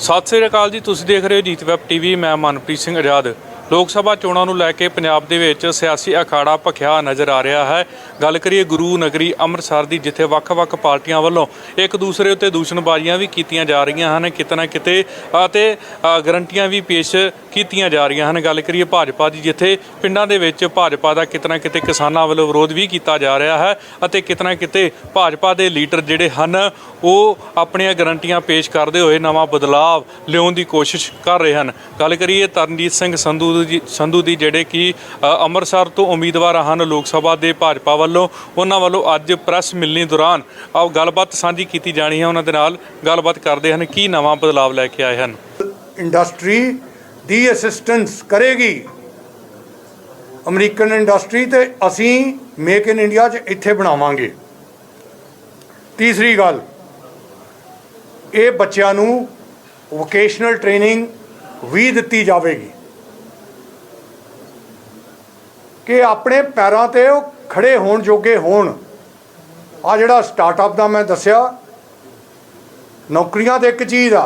ਸਤਿ ਸ੍ਰੀ ਅਕਾਲ ਜੀ, ਤੁਸੀਂ ਦੇਖ ਰਹੇ ਹੋ ਜੀਤ ਵੈਬ ਟੀਵੀ, ਮੈਂ ਮਨਪ੍ਰੀਤ ਸਿੰਘ ਆਜ਼ਾਦ। ਲੋਕ ਸਭਾ ਚੋਣਾਂ ਨੂੰ ਲੈ ਕੇ ਪੰਜਾਬ ਦੇ ਵਿੱਚ ਸਿਆਸੀ ਅਖਾੜਾ ਭਖਿਆ ਨਜ਼ਰ ਆ ਰਿਹਾ ਹੈ। ਗੱਲ ਕਰੀਏ ਗੁਰੂ ਨਗਰੀ ਅੰਮ੍ਰਿਤਸਰ ਦੀ, ਜਿੱਥੇ ਵੱਖ-ਵੱਖ ਪਾਰਟੀਆਂ ਵੱਲੋਂ ਇੱਕ ਦੂਸਰੇ ਉੱਤੇ ਦੂਸ਼ਣਬਾਜ਼ੀਆਂ ਵੀ ਕੀਤੀਆਂ ਜਾ ਰਹੀਆਂ ਹਨ, ਕਿਤੇ ਨਾ ਕਿਤੇ, ਅਤੇ ਗਰੰਟੀਆਂ ਵੀ ਪੇਸ਼ ਕੀਤੀਆਂ ਜਾ ਰਹੀਆਂ ਹਨ। ਗੱਲ ਕਰੀਏ ਭਾਜਪਾ ਦੀ, ਜਿੱਥੇ ਪਿੰਡਾਂ ਦੇ ਵਿੱਚ ਭਾਜਪਾ ਦਾ ਕਿਤੇ ਨਾ ਕਿਤੇ ਕਿਸਾਨਾਂ ਵੱਲੋਂ ਵਿਰੋਧ ਵੀ ਕੀਤਾ ਜਾ ਰਿਹਾ ਹੈ, ਅਤੇ ਕਿਤੇ ਨਾ ਕਿਤੇ ਭਾਜਪਾ ਦੇ ਲੀਡਰ ਜਿਹੜੇ ਹਨ, ਉਹ ਆਪਣੀਆਂ ਗਰੰਟੀਆਂ ਪੇਸ਼ ਕਰਦੇ ਹੋਏ ਨਵਾਂ ਬਦਲਾਵ ਲਿਆਉਣ ਦੀ ਕੋਸ਼ਿਸ਼ ਕਰ ਰਹੇ ਹਨ। ਗੱਲ ਕਰੀਏ ਤਰਨਜੀਤ ਸਿੰਘ ਸੰਧੂ ਦੀ ਸੰਧੂ ਦੀ ਜਿਹੜੇ ਕਿ ਅੰਮ੍ਰਿਤਸਰ ਤੋਂ ਉਮੀਦਵਾਰ ਹਨ ਲੋਕ ਸਭਾ ਦੇ ਭਾਜਪਾ ਵੱਲੋਂ, ਉਹਨਾਂ ਵੱਲੋਂ ਅੱਜ ਪ੍ਰੈਸ ਮਿਲਣੀ ਦੌਰਾਨ ਆਓ ਗੱਲਬਾਤ ਸਾਂਝੀ ਕੀਤੀ ਜਾਣੀ ਹੈ। ਉਹਨਾਂ ਦੇ ਨਾਲ ਗੱਲਬਾਤ ਕਰਦੇ ਹਨ। ਕੀ ਨਵਾਂ ਬਦਲਾਵ ਲੈ ਕੇ ਆਏ ਹਨ? ਇੰਡਸਟਰੀ ਦੀ ਅਸਿਸਟੈਂਸ ਕਰੇਗੀ। ਅਮਰੀਕਨ ਇੰਡਸਟਰੀ ਤੇ ਅਸੀਂ ਮੇਕ ਇਨ ਇੰਡੀਆ 'ਚ ਇੱਥੇ ਬਣਾਵਾਂਗੇ। ਤੀਸਰੀ ਗੱਲ, ਇਹ ਬੱਚਿਆਂ ਨੂੰ ਵੋਕੇਸ਼ਨਲ ਟ੍ਰੇਨਿੰਗ ਵੀ ਦਿੱਤੀ ਜਾਵੇਗੀ। ਕਿ ਆਪਣੇ ਪੈਰਾਂ ਤੇ ਉਹ ਖੜੇ ਹੋਣ ਜੋਗੇ ਹੋਣ। ਆ ਜਿਹੜਾ ਸਟਾਰਟਅਪ ਦਾ ਮੈਂ ਦੱਸਿਆ, ਨੌਕਰੀਆਂ ਤੇ ਇੱਕ ਚੀਜ਼ ਆ,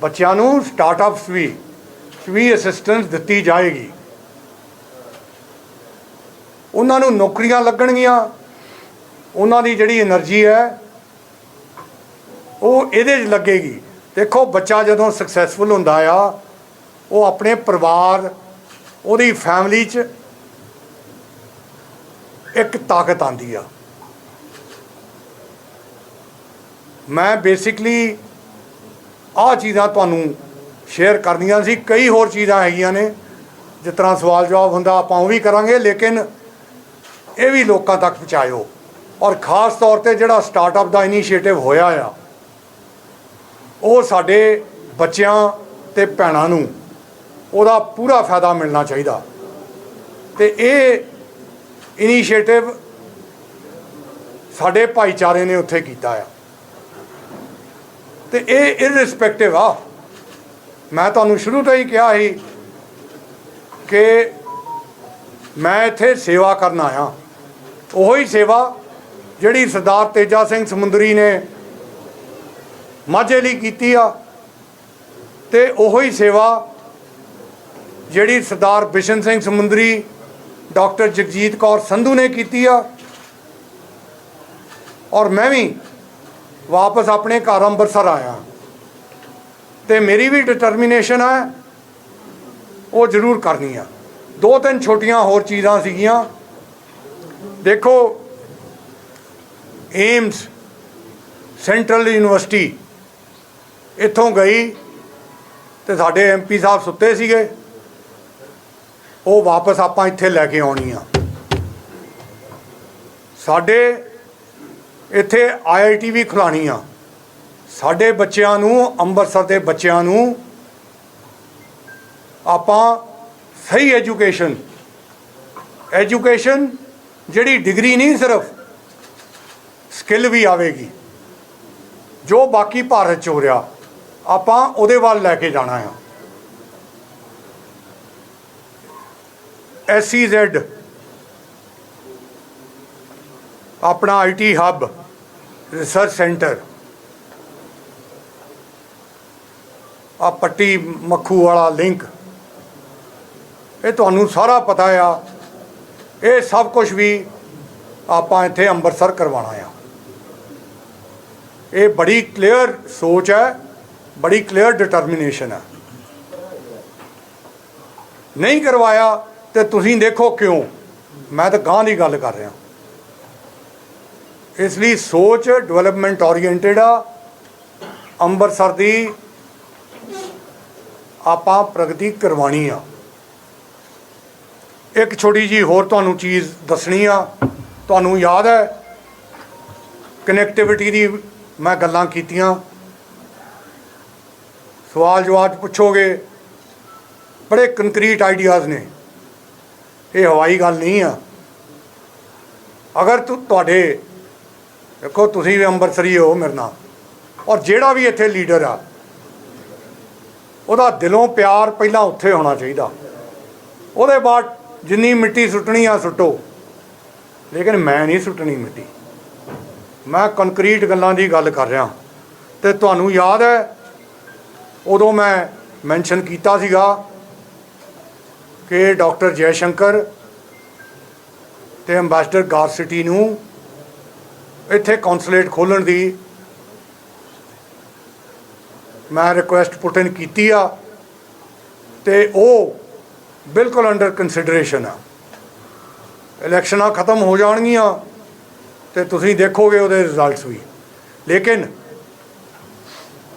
ਬੱਚਿਆਂ ਨੂੰ ਸਟਾਰਟਅਪਸ ਵੀ ਵੀ ਅਸਿਸਟੈਂਸ ਦਿੱਤੀ ਜਾਏਗੀ। ਉਹਨਾਂ ਨੂੰ ਨੌਕਰੀਆਂ ਲੱਗਣਗੀਆਂ। ਉਹਨਾਂ ਦੀ ਜਿਹੜੀ એનર્ਜੀ ਹੈ, ਉਹ ਇਹਦੇ 'ਚ ਲੱਗੇਗੀ। ਦੇਖੋ, ਬੱਚਾ ਜਦੋਂ ਸਕਸੈਸਫੁਲ ਹੁੰਦਾ ਆ, ਉਹ ਆਪਣੇ ਪਰਿਵਾਰ, ਉਹਦੀ ਫੈਮਿਲੀ 'ਚ ਇੱਕ ਤਾਕਤ ਆਂਦੀ ਆ। ਮੈਂ ਬੇਸਿਕਲੀ ਆਹ ਚੀਜ਼ਾਂ ਤੁਹਾਨੂੰ ਸ਼ੇਅਰ ਕਰਨੀਆਂ ਸੀ। ਕਈ ਹੋਰ ਚੀਜ਼ਾਂ ਹੈਗੀਆਂ ਨੇ। ਜਿਸ ਤਰ੍ਹਾਂ ਸਵਾਲ ਜਵਾਬ ਹੁੰਦਾ, ਆਪਾਂ ਉਹ ਵੀ ਕਰਾਂਗੇ, ਲੇਕਿਨ ਇਹ ਵੀ ਲੋਕਾਂ ਤੱਕ ਪਹੁੰਚਾਇਓ। ਔਰ ਖਾਸ ਤੌਰ ਤੇ ਜਿਹੜਾ ਸਟਾਰਟਅਪ ਦਾ ਇਨੀਸ਼ੀਏਟਿਵ ਹੋਇਆ ਆ, ਉਹ ਸਾਡੇ ਬੱਚਿਆਂ ਤੇ ਭੈਣਾਂ ਨੂੰ ਉਹਦਾ ਪੂਰਾ ਫਾਇਦਾ ਮਿਲਣਾ ਚਾਹੀਦਾ। ਤੇ ਇਹ ਇਨੀਸ਼ੀਏਟਿਵ ਸਾਡੇ ਭਾਈਚਾਰੇ ਨੇ ਉੱਥੇ ਕੀਤਾ ਆ। ਤੇ ਇਹ ਇਰਰਿਸਪੈਕਟਿਵ ਆ, ਮੈਂ ਤੁਹਾਨੂੰ ਸ਼ੁਰੂ ਤੋਂ ਹੀ ਕਿਹਾ ਸੀ ਕਿ ਮੈਂ ਇੱਥੇ ਸੇਵਾ ਕਰਨ ਆਇਆ। ਉਹੀ ਸੇਵਾ ਜਿਹੜੀ ਸਰਦਾਰ ਤੇਜਾ ਸਿੰਘ ਸਮੁੰਦਰੀ ਨੇ ਮਾਝੇ ਲਈ ਕੀਤੀ ਆ ਤੇ ਉਹੀ ਸੇਵਾ ਜਿਹੜੀ ਸਰਦਾਰ ਬਿਸ਼ਨ ਸਿੰਘ ਸਮੁੰਦਰੀ ਡਾਕਟਰ ਜਗਜੀਤ ਕੌਰ ਸੰਧੂ ਨੇ ਕੀਤੀ ਆ। ਔਰ ਮੈਂ ਵੀ ਵਾਪਸ ਆਪਣੇ ਘਰ ਅੰਮ੍ਰਿਤਸਰ ਆਇਆ। ਤੇ ਮੇਰੀ ਵੀ ਡਿਟਰਮੀਨੇਸ਼ਨ ਹੈ ਉਹ ਜ਼ਰੂਰ ਕਰਨੀ ਆ। ਦੋ ਤਿੰਨ ਛੋਟੀਆਂ ਹੋਰ ਚੀਜ਼ਾਂ ਸੀਗੀਆਂ। ਦੇਖੋ, ਏਮਸ ਸੈਂਟਰਲ ਯੂਨੀਵਰਸਿਟੀ ਇੱਥੋਂ ਗਈ ਤੇ ਸਾਡੇ ਐਮਪੀ ਸਾਹਿਬ ਸੁੱਤੇ ਸੀਗੇ। ਉਹ ਵਾਪਸ ਆਪਾਂ ਇੱਥੇ ਲੈ ਕੇ ਆਉਣੀ ਆ। ਸਾਡੇ ਇੱਥੇ ਆਈਆਈਟੀ ਵੀ ਖੁਲਾਣੀ ਆ। ਸਾਡੇ ਬੱਚਿਆਂ ਨੂੰ, ਅੰਮ੍ਰਿਤਸਰ ਦੇ ਬੱਚਿਆਂ ਨੂੰ ਆਪਾਂ ਸਹੀ ਐਜੂਕੇਸ਼ਨ ਐਜੂਕੇਸ਼ਨ ਜਿਹੜੀ ਡਿਗਰੀ ਨਹੀਂ ਸਿਰਫ ਸਕਿੱਲ ਵੀ ਆਵੇਗੀ। ਜੋ ਬਾਕੀ ਭਾਰਤ ਚ ਹੋ ਰਿਹਾ, ਆਪਾਂ ਉਹਦੇ ਵੱਲ ਲੈ ਕੇ ਜਾਣਾ ਆ। ਐਸਸੀਜ਼ੈਡ ਆਪਣਾ ਆਈਟੀ ਹੱਬ ਰਿਸਰਚ ਸੈਂਟਰ ਆ ਪੱਟੀ ਮੱਖੂ ਵਾਲਾ ਲਿੰਕ ਇਹ ਤੁਹਾਨੂੰ ਸਾਰਾ ਪਤਾ ਆ। ਇਹ ਸਭ ਕੁਝ ਵੀ ਆਪਾਂ ਇੱਥੇ ਅੰਮ੍ਰਿਤਸਰ ਕਰਵਾਉਣਾ ਆ। ਇਹ ਬੜੀ ਕਲੀਅਰ ਸੋਚ ਹੈ, ਬੜੀ ਕਲੀਅਰ ਡਿਟਰਮੀਨੇਸ਼ਨ ਹੈ। ਨਹੀਂ ਕਰਵਾਇਆ ਤੇ ਤੁਸੀਂ ਦੇਖੋ ਕਿਉਂ? ਮੈਂ ਤਾਂ ਗਾਂ ਦੀ ਗੱਲ ਕਰ ਰਿਹਾ। ਇਸ ਲਈ ਸੋਚ ਡਿਵੈਲਪਮੈਂਟ ਓਰੀਐਂਟਡ ਆ। ਅੰਮ੍ਰਿਤਸਰ ਦੀ ਆਪਾਂ ਪ੍ਰਗਤੀ ਕਰਵਾਣੀ ਆ। ਇੱਕ ਛੋਟੀ ਜੀ ਹੋਰ ਤੁਹਾਨੂੰ ਚੀਜ਼ ਦੱਸਣੀ ਆ। ਤੁਹਾਨੂੰ ਯਾਦ ਹੈ ਕਨੈਕਟੀਵਿਟੀ ਦੀ ਮੈਂ ਗੱਲਾਂ ਕੀਤੀਆਂ। ਸਵਾਲ ਜਵਾਬ ਪੁੱਛੋਗੇ, ਬੜੇ ਕੰਕਰੀਟ ਆਈਡੀਆਜ਼ ਨੇ। ਇਹ ਹਵਾਈ ਗੱਲ ਨਹੀਂ ਆ। ਅਗਰ ਤੂੰ, ਤੁਹਾਡੇ, ਦੇਖੋ ਤੁਸੀਂ ਵੀ ਅੰਮ੍ਰਿਤਸਰੀ ਹੋ ਮੇਰੇ ਨਾਲ, ਔਰ ਜਿਹੜਾ ਵੀ ਇੱਥੇ ਲੀਡਰ ਆ, ਉਹਦਾ ਦਿਲੋਂ ਪਿਆਰ ਪਹਿਲਾਂ ਉੱਥੇ ਹੋਣਾ ਚਾਹੀਦਾ। ਉਹਦੇ ਬਾਅਦ ਜਿੰਨੀ ਮਿੱਟੀ ਸੁੱਟਣੀ ਆ ਸੁੱਟੋ, ਲੇਕਿਨ ਮੈਂ ਨਹੀਂ ਸੁੱਟਣੀ ਮਿੱਟੀ। ਮੈਂ ਕੰਕਰੀਟ ਗੱਲਾਂ ਦੀ ਗੱਲ ਕਰ ਰਿਹਾ। ਤੇ ਤੁਹਾਨੂੰ ਯਾਦ ਹੈ, ਉਦੋਂ ਮੈਂ ਮੈਂਸ਼ਨ ਕੀਤਾ ਸੀਗਾ ਕਿ ਡਾਕਟਰ ਜੈ ਸ਼ੰਕਰ ਤੇ ਐਮਬੈਸਡਰ ਗਾਰਸਿਟੀ ਨੂੰ ਇੱਥੇ ਕੌਂਸੂਲੇਟ ਖੋਲਣ ਦੀ ਮੈਂ ਰਿਕੁਐਸਟ ਪੁੱਟ ਕੀਤੀ ਆ ਤੇ ਉਹ ਬਿਲਕੁਲ ਅੰਡਰ ਕੰਸੀਡਰੇਸ਼ਨ ਆ। ਇਲੈਕਸ਼ਨਾਂ ਖਤਮ ਹੋ ਜਾਣਗੀਆਂ ਤੇ ਤੁਸੀਂ ਦੇਖੋਗੇ ਉਹਦੇ ਰਿਜ਼ਲਟਸ ਵੀ। ਲੇਕਿਨ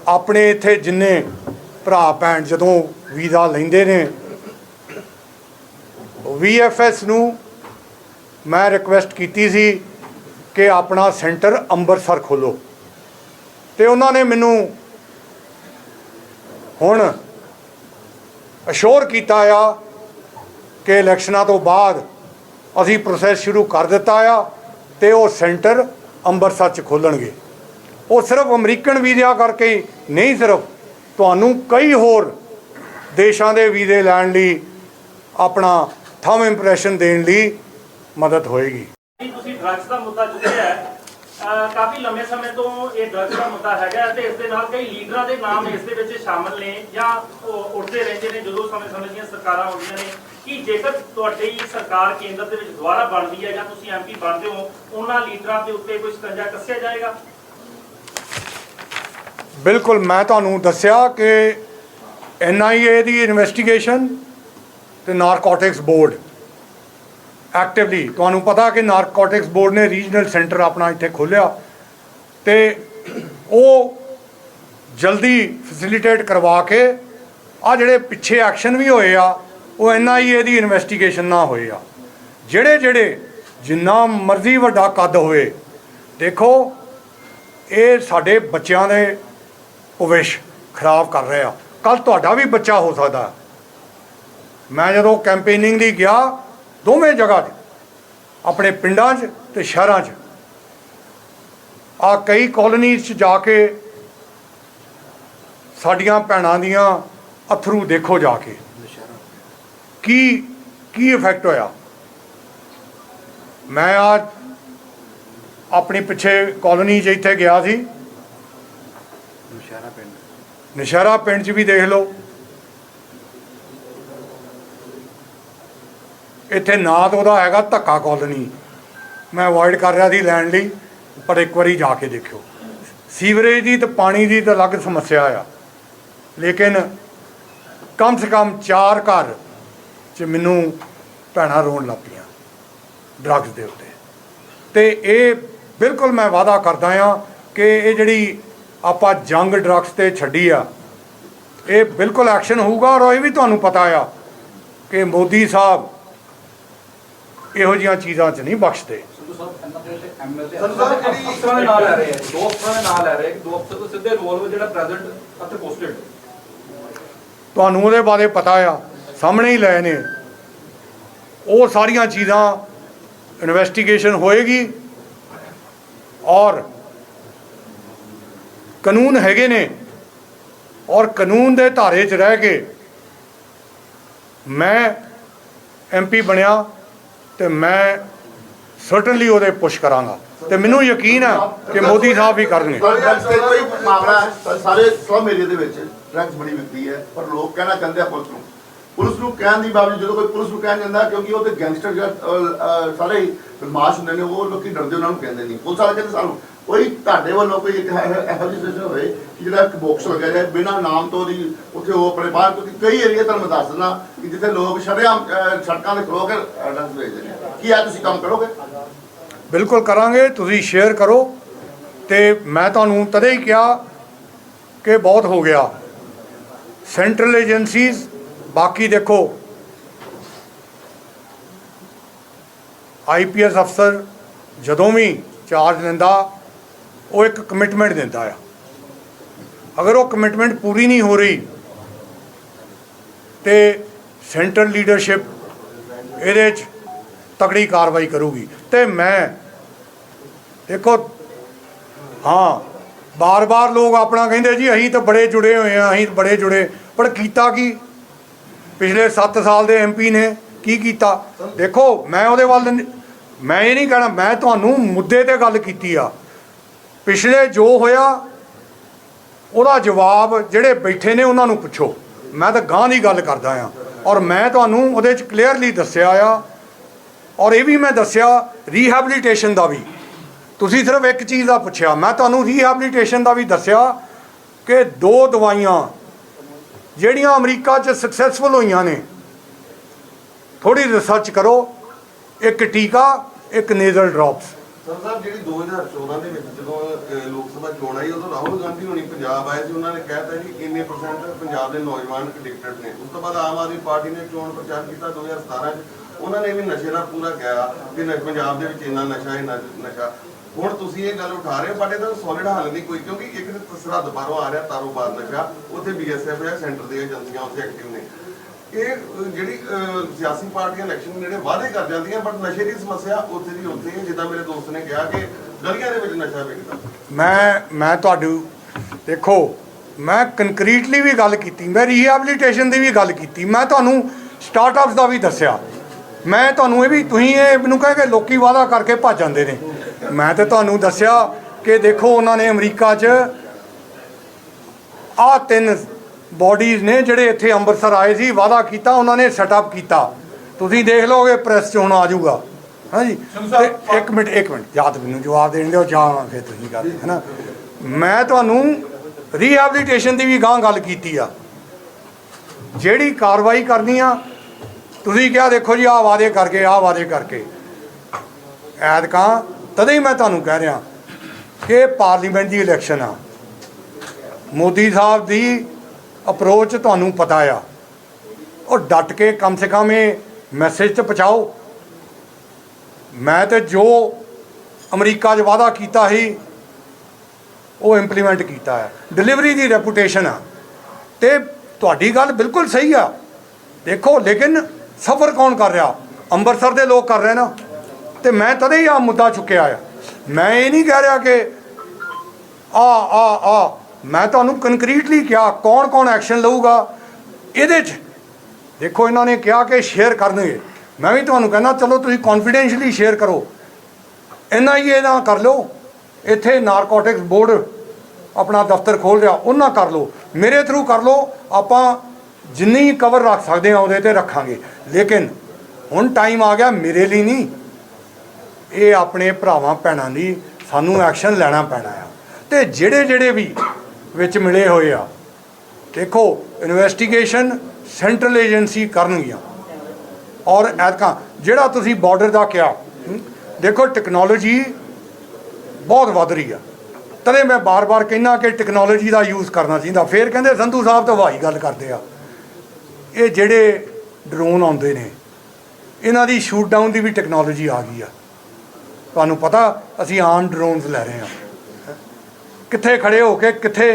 ਆਪਣੇ ਇੱਥੇ ਜਿੰਨੇ ਭਰਾ ਭੈਣ ਜਦੋਂ ਵੀਜ਼ਾ ਲੈਂਦੇ ਨੇ ਵੀਐਫਐਸ ਨੂੰ ਮੈਂ ਰਿਕੁਐਸਟ ਕੀਤੀ ਸੀ ਕਿ ਆਪਣਾ ਸੈਂਟਰ ਅੰਮ੍ਰਿਤਸਰ ਖੋਲੋ। ਤੇ ਉਹਨਾਂ ਨੇ ਮੈਨੂੰ ਹੁਣ ਅਸ਼ੋਰ ਕੀਤਾ ਆ ਕਿ ਇਲੈਕਸ਼ਨਾਂ ਤੋਂ ਬਾਅਦ ਅਸੀਂ ਪ੍ਰੋਸੈਸ ਸ਼ੁਰੂ ਕਰ ਦਿੱਤਾ ਆ ਤੇ ਉਹ ਸੈਂਟਰ ਅੰਮ੍ਰਿਤਸਰ ਚ ਖੋਲਣਗੇ। ਉਹ ਸਿਰਫ ਅਮਰੀਕਨ ਵੀਜ਼ਾ ਕਰਕੇ ਨਹੀਂ, ਸਿਰਫ ਤੁਹਾਨੂੰ ਕਈ ਹੋਰ ਦੇਸ਼ਾਂ ਦੇ ਵੀਜ਼ੇ ਲੈਣ ਲਈ ਆਪਣਾ ਥੰਮ ਇੰਪ੍ਰੈਸ਼ਨ ਦੇਣ ਲਈ ਮਦਦ ਹੋਏਗੀ। ਤੁਸੀਂ ਡਰੱਗਸ ਦਾ ਮੁੱਦਾ ਚੁੱਕਿਆ ਹੈ? ਕਾਫੀ ਲੰਮੇ ਸਮੇਂ ਤੋਂ ਇਹ ਡਰੱਗਸ ਦਾ ਮੁੱਦਾ ਹੈਗਾ ਤੇ ਇਸ ਦੇ ਨਾਲ ਕਈ ਲੀਡਰਾਂ ਦੇ ਨਾਮ ਇਸ ਦੇ ਵਿੱਚ ਸ਼ਾਮਲ ਨੇ ਜਾਂ ਉਹ ਉੱਠਦੇ ਰਹਿੰਦੇ ਨੇ ਜਦੋਂ ਸਮੇਂ-ਸਮੇਂ ਦੀਆਂ ਸਰਕਾਰਾਂ ਆਉਂਦੀਆਂ ਨੇ। ਕਿ ਜੇਕਰ ਤੁਹਾਡੀ ਸਰਕਾਰ ਕੇਂਦਰ ਦੇ ਵਿੱਚ ਦੁਬਾਰਾ ਬਣਦੀ ਹੈ ਜਾਂ ਤੁਸੀਂ ਐਮਪੀ ਬਣਦੇ ਹੋ ਉਹਨਾਂ ਲੀਡਰਾਂ ਦੇ ਉੱਤੇ ਕੋਈ ਸਕੰਜਾ ਕੱਸਿਆ ਜਾਏਗਾ? ਬਿਲਕੁਲ ਮੈਂ ਤੁਹਾਨੂੰ ਦੱਸਿਆ ਕਿ ਐਨਆਈਏ ਦੀ ਇਨਵੈਸਟੀਗੇਸ਼ਨ ਤੇ ਨਾਰਕੋਟਿਕਸ ਬੋਰਡ ਐਕਟਿਵਲੀ ਤੁਹਾਨੂੰ ਪਤਾ ਕਿ ਨਾਰਕੋਟਿਕਸ ਬੋਰਡ ਨੇ ਰੀਜਨਲ ਸੈਂਟਰ ਆਪਣਾ ਇੱਥੇ ਖੋਲ੍ਹਿਆ ਤੇ ਉਹ ਜਲਦੀ ਫੈਸਿਲਿਟੇਟ ਕਰਵਾ ਕੇ ਆ ਜਿਹੜੇ ਪਿੱਛੇ ਐਕਸ਼ਨ ਵੀ ਹੋਏ ਆ, ਉਹ ਐਨਆਈਏ ਦੀ ਇਨਵੈਸਟੀਗੇਸ਼ਨ ਨਾ ਹੋਏ ਆ। ਜਿਹੜੇ ਜਿਹੜੇ ਜਿੰਨਾ ਮਰਜ਼ੀ ਵੱਡਾ ਕੱਦ ਹੋਵੇ, ਦੇਖੋ, ਇਹ ਸਾਡੇ ਬੱਚਿਆਂ ਦੇ ਭਵਿੱਖ ਖਰਾਬ ਕਰ ਰਹੇ। ਆ ਕੱਲ ਤੁਹਾਡਾ ਵੀ ਬੱਚਾ ਹੋ ਸਕਦਾ। ਮੈਂ ਜਦੋਂ ਕੈਂਪੇਨਿੰਗ ਲਈ ਗਿਆ ਦੋਵੇਂ ਜਗ੍ਹਾ 'ਤੇ ਆਪਣੇ ਪਿੰਡਾਂ 'ਚ ਤੇ ਸ਼ਹਿਰਾਂ 'ਚ ਆ ਕਈ ਕਾਲੋਨੀਜ਼ 'ਚ ਜਾ ਕੇ ਸਾਡੀਆਂ ਭੈਣਾਂ ਦੀਆਂ ਅਥਰੂ ਦੇਖੋ ਜਾ ਕੇ। ਕੀ ਕੀ ਇਫੈਕਟ ਹੋਇਆ? ਮੈਂ ਆ ਆਪਣੀ ਪਿੱਛੇ ਕਾਲੋਨੀ 'ਚ ਇੱਥੇ ਗਿਆ ਸੀ। ਨਸ਼ਹਿਰਾ ਪਿੰਡ 'ਚ ਵੀ ਦੇਖ ਲਓ। ਇੱਥੇ ਨਾਂ ਤਾਂ ਉਹਦਾ ਹੈਗਾ ਧੱਕਾ ਕਾਲੋਨੀ। ਮੈਂ ਅਵੋਇਡ ਕਰ ਰਿਹਾ ਸੀ ਲੈਣ ਲਈ, ਪਰ ਇੱਕ ਵਾਰੀ ਜਾ ਕੇ ਦੇਖਿਓ। ਸੀਵਰੇਜ ਦੀ ਤੇ ਪਾਣੀ ਦੀ ਤਾਂ ਅਲੱਗ ਸਮੱਸਿਆ ਆ। ਲੇਕਿਨ ਕਮ ਸੇ ਕਮ ਚਾਰ ਘਰ 'ਚ ਮੈਨੂੰ ਭੈਣਾਂ ਰੋਣ ਲੱਗ ਪਈਆਂ ਡਰੱਗਸ ਦੇ ਉੱਤੇ। ਤੇ ਇਹ ਬਿਲਕੁਲ ਮੈਂ ਵਾਅਦਾ ਕਰਦਾ ਆ ਕਿ ਇਹ ਜਿਹੜੀ ਆਪਾਂ ਜੰਗ ਡਰੱਗਸ ਤੇ ਛੱਡੀ ਆ, ਇਹ ਬਿਲਕੁਲ ਐਕਸ਼ਨ ਹੋਊਗਾ ਔਰ ਇਹ ਵੀ ਤੁਹਾਨੂੰ ਪਤਾ ਆ ਕਿ ਮੋਦੀ ਸਾਹਿਬ ਇਹੋ ਜਿਹੀਆਂ ਚੀਜ਼ਾਂ 'ਚ ਨਹੀਂ ਬਖਸ਼ਦੇ। ਤੁਹਾਨੂੰ ਉਹਦੇ ਬਾਰੇ ਪਤਾ ਆ ਸਾਹਮਣੇ ਹੀ ਲਏ ਨੇ। ਉਹ ਸਾਰੀਆਂ ਚੀਜ਼ਾਂ ਇਨਵੈਸਟੀਗੇਸ਼ਨ ਹੋਏਗੀ ਔਰ ਕਾਨੂੰਨ ਹੈਗੇ ਨੇ ਔਰ ਕਾਨੂੰਨ ਦੇ ਧਾਰੇ 'ਚ ਰਹਿ ਕੇ ਮੈਂ ਐਮਪੀ ਬਣਿਆ। ਤੇ ਮੈਂ ਸਰਟਨਲੀ ਉਹਦੇ ਪੁਸ਼ ਕਰਾਂਗਾ। ਤੇ ਮੈਨੂੰ ਯਕੀਨ ਹੈ ਕਿ ਮੋਦੀ ਸਾਹਿਬ ਵੀ ਕਰਨਗੇ। ਕੋਈ ਮਾਮਲਾ ਸਾਰੇ ਸਲਮ ਏਰੀਆ ਦੇ ਵਿੱਚ ਡਰੱਗਸ ਬੜੀ ਵਿਕਦੀ ਹੈ, ਪਰ ਲੋਕ ਕਹਿਣਾ ਚਾਹੁੰਦੇ ਆ ਪੁਲਿਸ ਨੂੰ। ਪੁਲਿਸ ਨੂੰ ਕਹਿਣ ਦੀ ਬਾਵਜੂਦ ਜਦੋਂ ਕੋਈ ਪੁਲਿਸ ਨੂੰ ਕਹਿਣ ਜਾਂਦਾ, ਕਿਉਂਕਿ ਉਹ ਤੇ ਗੈਂਗਸਟਰ ਸਾਰੇ ਬਦਮਾਸ਼ ਹੁੰਦੇ ਨੇ, ਉਹ ਲੋਕੀ ਡਰਦੇ, ਉਹਨਾਂ ਨੂੰ ਕਹਿੰਦੇ ਨਹੀਂ। ਪੁਲਿਸ ਵਾਲੇ ਕਹਿੰਦੇ ਸਾਨੂੰ ਕੋਈ ਤੁਹਾਡੇ ਵੱਲੋਂ ਕੋਈ ਇਹੋ ਜਿਹੀ ਸਿਸਟਮ ਹੋਵੇ ਕਿ ਜਿਹੜਾ ਇੱਕ ਬਾਕਸ ਲੱਗਿਆ ਜਾਏ, ਬਿਨਾਂ ਨਾਮ ਤੋਂ ਦੀ ਉੱਥੇ ਉਹ ਆਪਣੇ ਬਾਹਰ, ਕਿਉਂਕਿ ਕਈ ਏਰੀਆ ਤੁਹਾਨੂੰ ਮੈਂ ਦੱਸ ਦਿੰਦਾ ਕਿ ਜਿੱਥੇ ਲੋਕ ਸ਼ਰੇਆਮ ਸੜਕਾਂ ਤੇ ਖਲੋ ਕੇ ਡਰੱਗਸ ਵੇਚਦੇ ਨੇ ਕੀ ਆ ਤੁਸੀਂ ਕੰਮ ਕਰੋਗੇ? ਬਿਲਕੁਲ ਕਰਾਂਗੇ, ਤੁਸੀਂ ਸ਼ੇਅਰ ਕਰੋ। ਤੇ ਮੈਂ ਤੁਹਾਨੂੰ ਤਦੇ ਹੀ ਕਿਹਾ ਕਿ ਬਹੁਤ ਹੋ ਗਿਆ। ਸੈਂਟਰਲ ਏਜੰਸੀਜ਼ ਬਾਕੀ ਦੇਖੋ। ਆਈਪੀਐਸ ਅਫਸਰ ਜਦੋਂ ਵੀ ਚਾਰਜ ਲੈਂਦਾ ਉਹ ਇੱਕ ਕਮਿਟਮੈਂਟ ਦਿੰਦਾ ਆ। ਅਗਰ ਉਹ ਕਮਿਟਮੈਂਟ ਪੂਰੀ ਨਹੀਂ ਹੋ ਰਹੀ, ਤੇ ਸੈਂਟਰਲ ਲੀਡਰਸ਼ਿਪ ਇਹਦੇ 'ਚ ਤਕੜੀ ਕਾਰਵਾਈ ਕਰੂਗੀ। ਤੇ ਮੈਂ, ਦੇਖੋ, ਹਾਂ, ਬਾਰ-ਬਾਰ ਲੋਕ ਆਪਣਾ ਕਹਿੰਦੇ ਜੀ, ਅਸੀਂ ਤਾਂ ਬੜੇ ਜੁੜੇ ਹੋਏ ਆ ਅਸੀਂ ਬੜੇ ਜੁੜੇ, ਪਰ ਕੀਤਾ ਕੀ? ਪਿਛਲੇ 7 ਸਾਲ ਦੇ ਐਮਪੀ ਨੇ ਕੀ ਕੀਤਾ? ਦੇਖੋ, ਮੈਂ ਉਹਦੇ ਵੱਲ ਮੈਂ ਇਹ ਨਹੀਂ ਕਹਿਣਾ, ਮੈਂ ਤੁਹਾਨੂੰ ਮੁੱਦੇ ਤੇ ਗੱਲ ਕੀਤੀ ਆ। ਪਿਛਲੇ ਜੋ ਹੋਇਆ, ਉਹਦਾ ਜਵਾਬ ਜਿਹੜੇ ਬੈਠੇ ਨੇ ਉਹਨਾਂ ਨੂੰ ਪੁੱਛੋ। ਮੈਂ ਤਾਂ ਗਾਂ ਦੀ ਗੱਲ ਕਰਦਾ ਆ ਔਰ ਮੈਂ ਤੁਹਾਨੂੰ ਉਹਦੇ ਚ ਕਲੀਅਰਲੀ ਦੱਸਿਆ ਆ। ਔਰ ਇਹ ਵੀ ਮੈਂ ਦੱਸਿਆ ਰੀਹੈਬਿਲਿਟੇਸ਼ਨ ਦਾ ਵੀ। ਤੁਸੀਂ ਸਿਰਫ ਇੱਕ ਚੀਜ਼ ਦਾ ਪੁੱਛਿਆ, ਮੈਂ ਤੁਹਾਨੂੰ ਰੀਹੈਬਿਲਿਟੇਸ਼ਨ ਦਾ ਵੀ ਦੱਸਿਆ ਕਿ ਦੋ ਦਵਾਈਆਂ ਜਿਹੜੀਆਂ ਅਮਰੀਕਾ 'ਚ ਸਕਸੈਸਫੁਲ ਹੋਈਆਂ ਨੇ ਥੋੜੀ ਰਿਸਰਚ ਕਰੋ। ਇੱਕ ਟੀਕਾ, ਇੱਕ ਨੇਜ਼ਲ ਡ੍ਰੌਪਸ ਸਰ ਸਾਹਿਬ ਜਿਹੜੀ 2014 ਦੇ ਵਿੱਚ ਜਦੋਂ ਅਹ, ਲੋਕ ਸਭਾ ਚੋਣ ਆਈ ਉਦੋਂ ਰਾਹੁਲ ਗਾਂਧੀ ਹੋਣੀ ਪੰਜਾਬ ਆਏ ਸੀ ਉਹਨਾਂ ਨੇ ਕਹਿਤਾ ਜੀ ਇੰਨੇ ਪਰਸੈਂਟ ਪੰਜਾਬ ਦੇ ਨੌਜਵਾਨ ਐਡਿਕਟਡ ਨੇ। ਉਸ ਤੋਂ ਬਾਅਦ ਆਮ ਆਦਮੀ ਪਾਰਟੀ ਨੇ ਚੋਣ ਪ੍ਰਚਾਰ ਕੀਤਾ 2017 ਚ। ਉਹਨਾਂ ਨੇ ਵੀ ਨਸ਼ੇ ਦਾ ਪੂਰਾ ਕਿਹਾ ਕਿ ਨ- ਪੰਜਾਬ ਦੇ ਵਿੱਚ ਇੰਨਾ ਨਸ਼ਾ ਇੰਨਾ ਨਸ਼ਾ। ਹੁਣ ਤੁਸੀਂ ਇਹ ਗੱਲ ਉਠਾ ਰਹੇ ਹੋ ਬਟ ਇਹਦਾ ਸੋਲਿਡ ਹੱਲ ਨਹੀਂ ਕੋਈ ਕਿਉਂਕਿ ਇੱਕ ਤਾਂ ਸਰਹੱਦ ਬਾਹਰੋਂ ਆ ਰਿਹਾ ਤਾਰੋਬਾਰ ਨਸ਼ਾ ਉੱਥੇ ਬੀਐਸਐਫ ਹੈ ਸੈਂਟਰ ਦੀਆਂ ਏਜੰਸੀਆਂ ਉੱਥੇ ਐਕਟਿਵ ਨੇ। ਇਹ ਜਿਹੜੀ ਸਿਆਸੀ ਪਾਰਟੀਆਂ ਇਲੈਕਸ਼ਨ ਨੇੜੇ ਵਾਅਦੇ ਕਰ ਜਾਂਦੀਆਂ ਬਟ ਨਸ਼ੇ ਦੀ ਸਮੱਸਿਆ ਉੱਥੇ ਦੀ ਉੱਥੇ ਹੈ ਜਿੱਦਾਂ ਮੇਰੇ ਦੋਸਤ ਨੇ ਕਿਹਾ ਕਿ ਗਲੀਆਂ ਦੇ ਵਿੱਚ ਨਸ਼ਾ ਵਿਕਦਾ ਮੈਂ ਮੈਂ ਤੁਹਾਨੂੰ ਦੇਖੋ, ਮੈਂ ਕੰਕਰੀਟਲੀ ਵੀ ਗੱਲ ਕੀਤੀ, ਮੈਂ ਰੀਹੈਬਿਲਿਟੇਸ਼ਨ ਦੀ ਵੀ ਗੱਲ ਕੀਤੀ, ਮੈਂ ਤੁਹਾਨੂੰ ਸਟਾਰਟਅਪਸ ਦਾ ਵੀ ਦੱਸਿਆ। ਮੈਂ ਤੁਹਾਨੂੰ ਇਹ ਵੀ, ਤੁਸੀਂ ਇਹ ਮੈਨੂੰ ਕਹੇ ਕਿ ਲੋਕੀ ਵਾਅਦਾ ਕਰਕੇ ਭੱਜ ਜਾਂਦੇ ਨੇ। ਮੈਂ ਤੇ ਤੁਹਾਨੂੰ ਦੱਸਿਆ ਕਿ ਦੇਖੋ, ਉਹਨਾਂ ਨੇ ਅਮਰੀਕਾ 'ਚ ਆਹ ਤਿੰਨ ਬਾਡੀਜ਼ ਨੇ ਜਿਹੜੇ ਇੱਥੇ ਅੰਮ੍ਰਿਤਸਰ ਆਏ ਸੀ ਵਾਅਦਾ ਕੀਤਾ ਉਹਨਾਂ ਨੇ ਸੈਟਅਪ ਕੀਤਾ। ਤੁਸੀਂ ਦੇਖ ਲਓਗੇ ਪ੍ਰੈਸ 'ਚ ਹੁਣ ਆ ਜਾਊਗਾ। ਹਾਂਜੀ? ਤੇ ਇੱਕ ਮਿੰਟ ਇੱਕ ਮਿੰਟ। ਤਾਂ ਮੈਨੂੰ ਜਵਾਬ ਦੇਣ ਦਿਓ ਜਾਂ ਫਿਰ ਤੁਸੀਂ ਗੱਲ ਹੈ ਨਾ ਮੈਂ ਤੁਹਾਨੂੰ ਰੀਹੈਬਿਲਿਟੇਸ਼ਨ ਦੀ ਵੀ ਗਾਂ ਗੱਲ ਕੀਤੀ ਆ। ਜਿਹੜੀ ਕਾਰਵਾਈ ਕਰਨੀ ਆ ਤੁਸੀਂ ਕਿਹਾ ਦੇਖੋ ਜੀ ਆਹ ਵਾਅਦੇ ਕਰਕੇ ਆਹ ਵਾਅਦੇ ਕਰਕੇ। ਐਤਕਾਂ ਤਦੇ ਹੀ ਮੈਂ ਤੁਹਾਨੂੰ ਕਹਿ ਰਿਹਾ ਕਿ ਪਾਰਲੀਮੈਂਟ ਦੀ ਇਲੈਕਸ਼ਨ ਆ। ਮੋਦੀ ਸਾਹਿਬ ਦੀ ਅਪਰੋਚ ਤੁਹਾਨੂੰ ਪਤਾ ਆ। ਉਹ ਡਟ ਕੇ ਕਮ ਸੇ ਕਮ ਇਹ ਮੈਸੇਜ ਤੇ ਪਹੁੰਚਾਓ। ਮੈਂ ਤੇ ਜੋ ਅਮਰੀਕਾ 'ਚ ਵਾਅਦਾ ਕੀਤਾ ਸੀ, ਉਹ ਇੰਪਲੀਮੈਂਟ ਕੀਤਾ ਹੈ। ਡਿਲੀਵਰੀ ਦੀ ਰੈਪੂਟੇਸ਼ਨ ਆ। ਤੇ ਤੁਹਾਡੀ ਗੱਲ ਬਿਲਕੁਲ ਸਹੀ ਆ। ਦੇਖੋ, ਲੇਕਿਨ ਸਫਰ ਕੌਣ ਕਰ ਰਿਹਾ? ਅੰਮ੍ਰਿਤਸਰ ਦੇ ਲੋਕ ਕਰ ਰਹੇ ਨਾ। ਤੇ ਮੈਂ ਤਦੇ ਹੀ ਆ ਮੁੱਦਾ ਚੁੱਕਿਆ ਆ। ਮੈਂ ਇਹ ਨਹੀਂ ਕਹਿ ਰਿਹਾ ਕਿ ਆ ਆ ਆ ਮੈਂ ਤੁਹਾਨੂੰ ਕੰਕਰੀਟਲੀ ਕਿਹਾ ਕੌਣ ਕੌਣ ਐਕਸ਼ਨ ਲਊਗਾ, ਇਹਦੇ 'ਚ ਦੇਖੋ ਇਹਨਾਂ ਨੇ ਕਿਹਾ ਕਿ ਸ਼ੇਅਰ ਕਰਨਗੇ। ਮੈਂ ਵੀ ਤੁਹਾਨੂੰ ਕਹਿੰਦਾ, ਚਲੋ ਤੁਸੀਂ ਕੌਨਫੀਡੈਂਸ਼ਲੀ ਸ਼ੇਅਰ ਕਰੋ। ਇੰਨਾ ਹੀ ਇਹ ਨਾ ਕਰ ਲਓ। ਇੱਥੇ ਨਾਰਕੋਟਿਕਸ ਬੋਰਡ ਆਪਣਾ ਦਫ਼ਤਰ ਖੋਲ ਰਿਹਾ, ਉਹਨਾਂ ਕਰ ਲਓ। ਮੇਰੇ ਥਰੂ ਕਰ ਲਓ, ਆਪਾਂ ਜਿੰਨੀ ਕਵਰ ਰੱਖ ਸਕਦੇ ਆ ਉਹਦੇ ਤੇ ਰੱਖਾਂਗੇ। ਲੇਕਿਨ ਹੁਣ ਟਾਈਮ ਆ ਗਿਆ ਮੇਰੇ ਲਈ ਨਹੀਂ। ਇਹ ਆਪਣੇ ਭਰਾਵਾਂ, ਭੈਣਾਂ ਲਈ ਸਾਨੂੰ ਐਕਸ਼ਨ ਲੈਣਾ ਪੈਣਾ ਆ। ਤੇ ਜਿਹੜੇ ਜਿਹੜੇ ਵੀ ਵਿੱਚ ਮਿਲੇ ਹੋਏ ਆ। ਦੇਖੋ ਇਨਵੈਸਟੀਗੇਸ਼ਨ ਸੈਂਟਰਲ ਏਜੰਸੀ ਕਰਨਗੀਆਂ। ਔਰ ਐਤਕਾਂ, ਜਿਹੜਾ ਤੁਸੀਂ ਬਾਰਡਰ ਦਾ ਕਿਹਾ ਦੇਖੋ ਟੈਕਨੋਲੋਜੀ ਬਹੁਤ ਵੱਧ ਰਹੀ ਆ। ਤਦੇ ਮੈਂ ਬਾਰ-ਬਾਰ ਕਹਿਣਾ ਕਿ ਟੈਕਨੋਲੋਜੀ ਦਾ ਯੂਜ਼ ਕਰਨਾ ਚਾਹੀਦਾ। ਫੇਰ ਕਹਿੰਦੇ, ਸੰਧੂ ਸਾਹਿਬ ਤਾਂ ਵਾਹੀ ਗੱਲ ਕਰਦੇ ਆ। ਇਹ ਜਿਹੜੇ ਡਰੋਨ ਆਉਂਦੇ ਨੇ, ਇਹਨਾਂ ਦੀ ਸ਼ੂਟ ਡਾਊਨ ਦੀ ਵੀ ਟੈਕਨੋਲੋਜੀ ਆ ਗਈ ਆ। ਤੁਹਾਨੂੰ ਪਤਾ, ਅਸੀਂ ਆਮ ਡਰੋਨਸ ਲੈ ਰਹੇ ਹਾਂ ਕਿੱਥੇ ਖੜੇ ਹੋ ਕੇ ਕਿੱਥੇ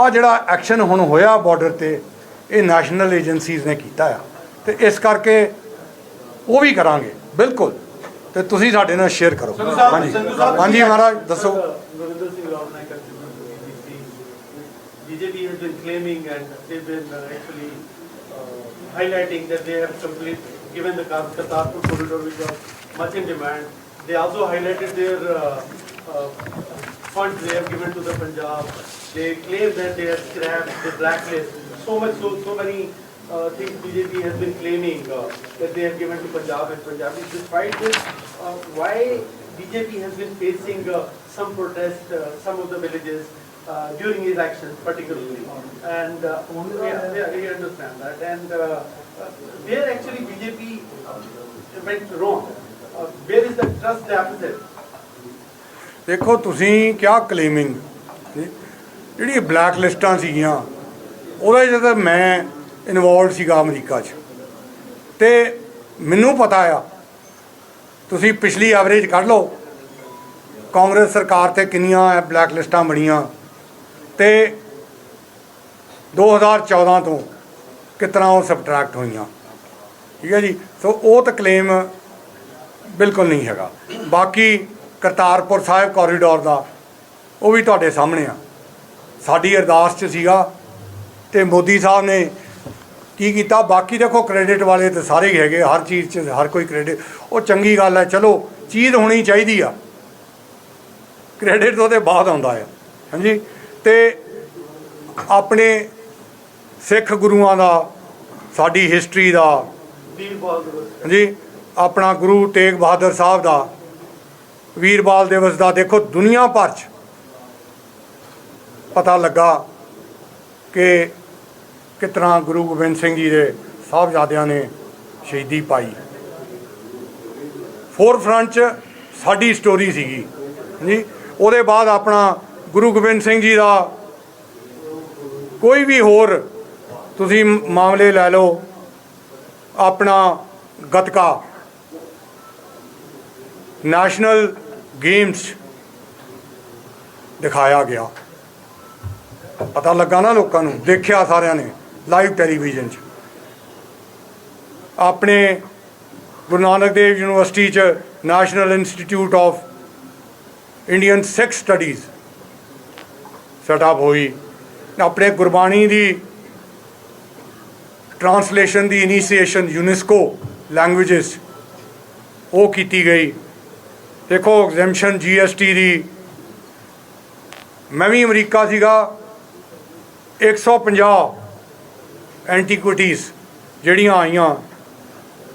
ਆ ਜਿਹੜਾ ਐਕਸ਼ਨ ਹੁਣ ਹੋਇਆ ਬਾਰਡਰ ਤੇ ਇਹ ਨੈਸ਼ਨਲ ਏਜੰਸੀਜ਼ ਨੇ ਕੀਤਾ ਆ ਤੇ ਇਸ ਕਰਕੇ ਉਹ ਵੀ ਕਰਾਂਗੇ ਬਿਲਕੁਲ ਤੇ ਤੁਸੀਂ ਸਾਡੇ ਨਾਲ ਸ਼ੇਅਰ ਕਰੋ ਹਾਂਜੀ ਹਾਂਜੀ ਮਹਾਰਾਜ ਦੱਸੋ Narinder Singh Rao Naik BJP. BJP has been claiming and they've been uh, actually uh, highlighting that they have complete, given the Kar- Kartarpur corridor which was much in demand. They also highlighted their uh, uh, funds they have given to the Punjab. They claim that they have scrapped the blacklist. So much, so, so many uh, things BJP has been claiming uh, that they have given to Punjab and Punjabis. Despite this, uh, why BJP has been facing uh, some protest, uh, some of the villages uh, during his actions particularly. And uh, yeah, yeah, we understand that. And uh, uh, where actually BJP went wrong? Uh, Where is the trust deficit? ਦੇਖੋ ਤੁਸੀਂ ਕਿਹਾ ਕਲੇਮਿੰਗ ਜਿਹੜੀ black ਲਿਸਟਾਂ ਸੀਗੀਆਂ, ਉਹਦੇ 'ਚ ਤਾਂ ਮੈਂ involved ਸੀਗਾ ਅਮਰੀਕਾ 'ਚ। ਤੇ ਮੈਨੂੰ ਪਤਾ ਆ, ਤੁਸੀਂ ਪਿਛਲੀ ਐਵਰੇਜ ਕੱਢ ਲਓ, ਕਾਂਗਰਸ ਸਰਕਾਰ ਤੇ ਕਿੰਨੀਆਂ ਬਲੈਕ ਲਿਸਟਾਂ ਬਣੀਆਂ, ਤੇ 2014 ਤੋਂ ਕਿਤਨਾ ਉਹ ਸਬਟਰੈਕਟ ਹੋਈਆਂ। ਠੀਕ ਹੈ ਜੀ? ਸੋ ਉਹ ਤਾਂ ਕਲੇਮ ਬਿਲਕੁਲ ਨਹੀਂ ਹੈਗਾ। ਬਾਕੀ ਕਰਤਾਰਪੁਰ ਸਾਹਿਬ ਕੋਰੀਡੋਰ ਦਾ ਉਹ ਵੀ ਤੁਹਾਡੇ ਸਾਹਮਣੇ ਆ। ਸਾਡੀ ਅਰਦਾਸ 'ਚ ਸੀਗਾ ਤੇ ਮੋਦੀ ਸਾਹਿਬ ਨੇ ਕੀ ਕੀਤਾ? ਬਾਕੀ ਦੇਖੋ ਕ੍ਰੈਡਿਟ ਵਾਲੇ ਤੇ ਸਾਰੇ ਹੀ ਹੈਗੇ ਹਰ ਚੀਜ਼ 'ਚ ਹਰ ਕੋਈ ਕ੍ਰੈਡਿਟ ਉਹ ਚੰਗੀ ਗੱਲ ਹੈ ਚਲੋ ਚੀਜ਼ ਹੋਣੀ ਚਾਹੀਦੀ ਆ। ਕ੍ਰੈਡਿਟ ਤੇ ਬਾਅਦ ਆਉਂਦਾ ਆ ਹਾਂਜੀ? ਤੇ ਆਪਣੇ ਸਿੱਖ ਗੁਰੂਆਂ ਦਾ ਸਾਡੀ ਹਿਸਟਰੀ ਦਾ ਵੀਰਬਾਲ ਦਿਵਸ ਜੀ ਆਪਣਾ ਗੁਰੂ ਤੇਗ ਬਹਾਦਰ ਸਾਹਿਬ ਦਾ ਵੀਰਬਾਲ ਦਿਵਸ ਦਾ ਦੇਖੋ ਦੁਨੀਆ ਭਰ 'ਚ ਪਤਾ ਲੱਗਾ ਕਿ ਕਿਤਨਾ ਗੁਰੂ ਗੋਬਿੰਦ ਸਿੰਘ ਜੀ ਦੇ ਸਾਹਿਬਜ਼ਾਦਿਆਂ ਨੇ ਸ਼ਹੀਦੀ ਪਾਈ। ਫੋਰ ਫਰੰਟ 'ਚ ਸਾਡੀ ਸਟੋਰੀ ਸੀਗੀ ਜੀ ਉਹਦੇ ਬਾਅਦ ਆਪਣਾ ਗੁਰੂ ਗੋਬਿੰਦ ਸਿੰਘ ਜੀ ਦਾ ਕੋਈ ਵੀ ਹੋਰ ਤੁਸੀਂ ਮਾਮਲੇ ਲੈ ਲਓ, ਆਪਣਾ ਗਤਕਾ। ਨੈਸ਼ਨਲ ਗੇਮਸ ਦਿਖਾਇਆ ਗਿਆ। ਪਤਾ ਲੱਗਾ ਨਾ ਲੋਕਾਂ ਨੂੰ, ਦੇਖਿਆ ਸਾਰਿਆਂ ਨੇ ਲਾਈਵ ਟੈਲੀਵਿਜ਼ਨ 'ਚ। ਆਪਣੇ ਗੁਰੂ ਨਾਨਕ ਦੇਵ ਯੂਨੀਵਰਸਿਟੀ 'ਚ national institute of Indian Sikh studies setup ਹੋਈ। ਆਪਣੇ ਗੁਰਬਾਣੀ ਦੀ ਟ੍ਰਾਂਸਲੇਸ਼ਨ ਦੀ ਇਨੀਸ਼ੀਏਸ਼ਨ ਯੂਨੈਸਕੋ ਲੈਂਗੁਏਜਸ ਉਹ ਕੀਤੀ ਗਈ। ਦੇਖੋ ਐਗਜ਼ੈਂਪਸ਼ਨ ਜੀਐਸਟੀ ਦੀ। ਮੈਂ ਵੀ ਅਮਰੀਕਾ ਸੀਗਾ। 150 ਐਂਟੀਕੁਇਟੀਜ਼ ਜਿਹੜੀਆਂ ਆਈਆਂ,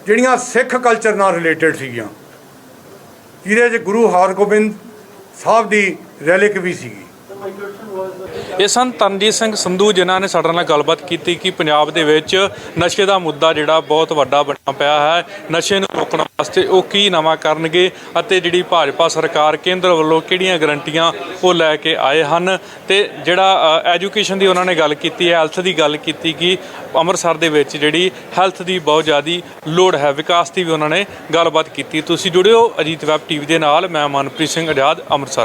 ਜਿਹੜੀਆਂ ਸਿੱਖ ਕਲਚਰ ਨਾਲ ਰਿਲੇਟਡ ਸੀਗੀਆਂ। ਜਿਹਦੇ 'ਚ ਗੁਰੂ ਹਰਗੋਬਿੰਦ ਸਾਹਿਬ ਦੀ ਰੈਲਿਕ ਵੀ ਸੀਗੀ। ਇਹ ਸਨ ਤਰਨਜੀਤ ਸਿੰਘ ਸੰਧੂ, ਜਿਨ੍ਹਾਂ ਨੇ ਸਾਡੇ ਨਾਲ ਗੱਲਬਾਤ ਕੀਤੀ ਕਿ ਪੰਜਾਬ ਦੇ ਵਿੱਚ ਨਸ਼ੇ ਦਾ ਮੁੱਦਾ ਜਿਹੜਾ ਬਹੁਤ ਵੱਡਾ ਬਣਿਆ ਪਿਆ ਹੈ। ਨਸ਼ੇ ਨੂੰ ਰੋਕਣ ਵਾਸਤੇ ਉਹ ਕੀ ਨਵਾਂ ਕਰਨਗੇ ਅਤੇ ਜਿਹੜੀ ਭਾਜਪਾ ਸਰਕਾਰ ਕੇਂਦਰ ਵੱਲੋਂ ਕਿਹੜੀਆਂ ਗਰੰਟੀਆਂ ਉਹ ਲੈ ਕੇ ਆਏ ਹਨ? ਤੇ ਜਿਹੜਾ ਐਜੂਕੇਸ਼ਨ ਦੀ ਉਹਨਾਂ ਨੇ ਗੱਲ ਕੀਤੀ ਹੈ ਹੈਲਥ ਦੀ ਗੱਲ ਕੀਤੀ ਕਿ ਅੰਮ੍ਰਿਤਸਰ ਦੇ ਵਿੱਚ ਜਿਹੜੀ ਹੈਲਥ ਦੀ ਬਹੁਤ ਜ਼ਿਆਦੀ ਲੋੜ ਹੈ, ਵਿਕਾਸ ਦੀ ਵੀ ਉਹਨਾਂ ਨੇ ਗੱਲਬਾਤ ਕੀਤੀ। ਤੁਸੀਂ ਜੁੜਿਓ ਅਜੀਤ ਵੈਬ ਟੀਵੀ ਦੇ ਨਾਲ, ਮੈਂ ਮਨਪ੍ਰੀਤ ਸਿੰਘ ਆਜ਼ਾਦ ਅੰਮ੍ਰਿਤਸਰ।